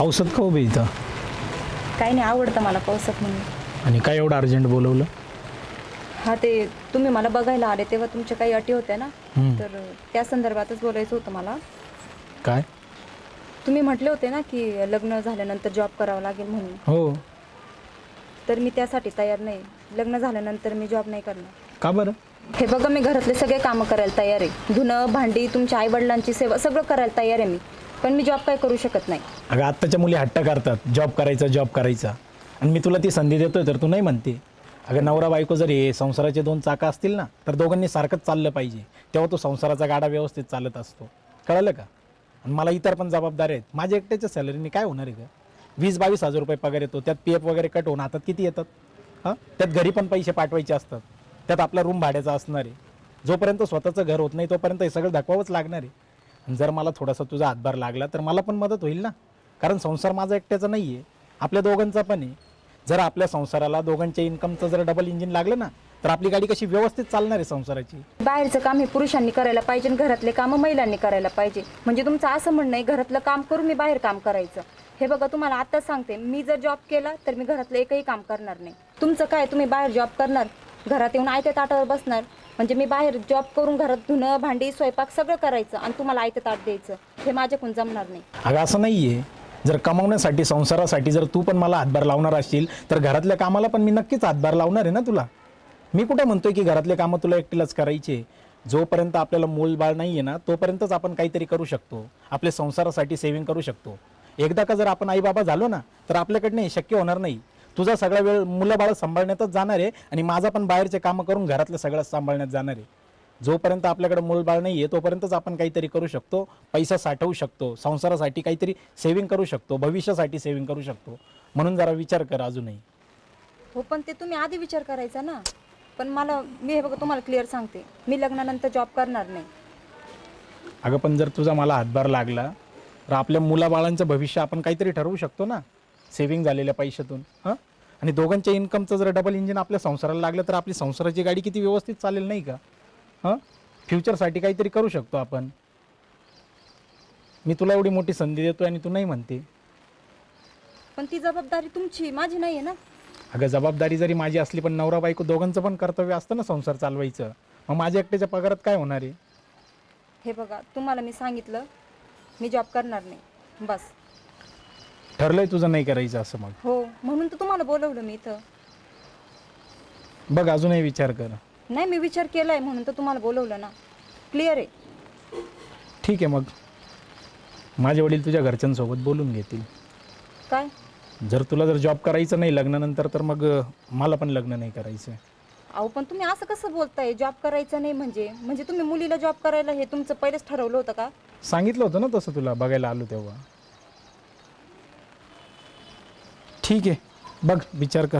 औषध का उभे इथं? काही नाही आवडतं मला पावसात म्हणून. आणि काय एवढं अर्जंट बोलवलं? हा ते तुम्ही मला बघायला आले तेव्हा तुमच्या काही अटी होत्या ना? हम्म. तर त्या संदर्भातच बोलायचं होतं मला. काय? तुम्ही म्हटले होते ना की लग्न झाल्यानंतर जॉब करावा लागेल म्हणून. हो. तर मी त्यासाठी तयार नाही. लग्न झाल्यानंतर मी जॉब नाही करणार. का बरं? हे बघा मी घरातले सगळे कामं करायला तयार आहे. धुणं भांडी तुमच्या आईवडिलांची सेवा सगळं करायला तयार आहे मी. पण मी जॉब काय करू शकत नाही. अगं आत्ताच्या मुली हट्ट करतात. जॉब करायचा जॉब करायचा. आणि मी तुला ती संधी देतोय तर तू नाही म्हणते. अगं नवरा बायको जर हे संसाराचे दोन चाकं असतील ना तर दोघांनी सारखंच चाललं पाहिजे. तेव्हा तो संसाराचा गाडा व्यवस्थित चालत असतो. कळलं का? आणि मला इतर पण जबाबदार आहेत. माझ्या एकट्याच्या सॅलरीने काय होणार आहे का वीस बावीस हजार रुपये पगार येतो. त्यात पी एफ वगैरे कट होऊन हातात किती येतात? हां? त्यात घरी पण पैसे पाठवायचे असतात. त्यात आपला रूम भाड्याचा असणार आहे. जोपर्यंत स्वतःचं घर होत नाही तोपर्यंत हे सगळं दाखवावंच लागणार आहे. जर मला थोडासा तुझा हातभार लागला तर मला पण मदत होईल ना? कारण संसार माझा एकट्याचा नाही आहे आपल्या दोघांचा पण आहे. जर आपल्या संसाराला दोघांच्या इन्कमचं जर डबल इंजिन लागलं ना तर आपली गाडी कशी व्यवस्थित चालणार आहे संसाराची? बाहेरचं काम हे पुरुषांनी करायला पाहिजे आणि घरातले काम महिलांनी करायला पाहिजे. म्हणजे तुमचं असं म्हणणं आहे घरातलं काम करून मी बाहेर काम करायचं. हे बघा तुम्हाला आताच सांगते मी जर जॉब केला तर मी घरातलं एकही काम करणार नाही. तुमचं काय? तुम्ही बाहेर जॉब करणार? घरात येऊन आयत्या ताटावर बसणार? म्हणजे मी बाहेर जॉब करून घरात धुणं भांडी स्वयंपाक सगळं करायचं आणि तुम्हाला आयतं ताट द्यायचं. हे माझ्याकडून जमणार नाही. अगं असं नाही आहे जर कमावण्यासाठी संसारासाठी जर तू पण मला हातभार लावणार असशील तर घरातल्या कामाला पण मी नक्कीच हातभार लावणार आहे ना तुला? मी कुठे म्हणतोय की घरातले कामं तुला एकटीलाच करायचे? जोपर्यंत आपल्याला मूल बाळ नाही आहे ना तोपर्यंतच आपण काहीतरी करू शकतो. आपल्या संसारासाठी सेव्हिंग करू शकतो. एकदा का जर आपण आई बाबा झालो ना तर आपल्याकडनं हे शक्य होणार नाही. तुझा सगळा वेळ मुलं बाळ सांभाळण्यातच जाणार आहे आणि माझा पण बाहेरचे कामं करून घरातलं सगळं सांभाळण्यात जाणार आहे. जोपर्यंत आपल्याकडे मूलबाळ नाही आहे तोपर्यंतच आपण काहीतरी करू शकतो. पैसा साठवू शकतो. संसारासाठी काहीतरी सेव्हिंग करू शकतो. भविष्यासाठी सेव्हिंग करू शकतो. म्हणून जरा विचार कर अजूनही. हो पण ते तुम्ही आधी विचार करायचा ना. पण मला मी हे बघा तुम्हाला क्लिअर सांगते. मी लग्नानंतर जॉब करणार नाही. अगं पण जर तुझा मला हातभार लागला तर आपल्या मुलाबाळांचं भविष्य आपण काहीतरी ठरवू शकतो ना. सेव्हिंग झालेल्या पैशातून. हां? आणि दोघांच्या इन्कमचं जर डबल इंजिन आपल्या संसाराला लागलं तर आपली संसाराची गाडी किती व्यवस्थित चालेल नाही का? हां? फ्युचरसाठी काहीतरी करू शकतो आपण. मी तुला एवढी मोठी संधी देतो आणि तू नाही म्हणते. पण ती जबाबदारी तुमची माझी नाही आहे ना? अगं जबाबदारी जरी माझी असली पण नवरा बायको दोघांचं पण कर्तव्य असतं ना संसार चालवायचं. मग माझ्या एकट्याच्या पगारात काय होणार आहे? हे बघा तुम्हाला मी सांगितलं मी जॉब करणार नाही. बस. ठरलंय तुझं नाही करायचं असं मग. हो म्हणून तर तुम्हाला बोलवलं मी इथं. बघ अजूनही विचार कर. नाही मी विचार केलाय म्हणून तर तुम्हाला बोलवलं ना. क्लिअर आहे. ठीक आहे मग. माझे वडील तुझ्या घरच्यांसोबत बोलून घेतील. काय? जर तुला जर जॉब करायचं नाही लग्नानंतर तर मग अं, मला पण लग्न नाही करायचं अहो पण तुम्ही असं कसं बोलताय? जॉब करायचं नाही म्हणजे. म्हणजे तुम्ही मुलीला जॉब करायला हे तुमचं पहिलेच ठरवलं होतं का? सांगितलं होतं ना तसं तुला बघायला आलो तेव्हा. ठीक आहे. बघ विचार कर.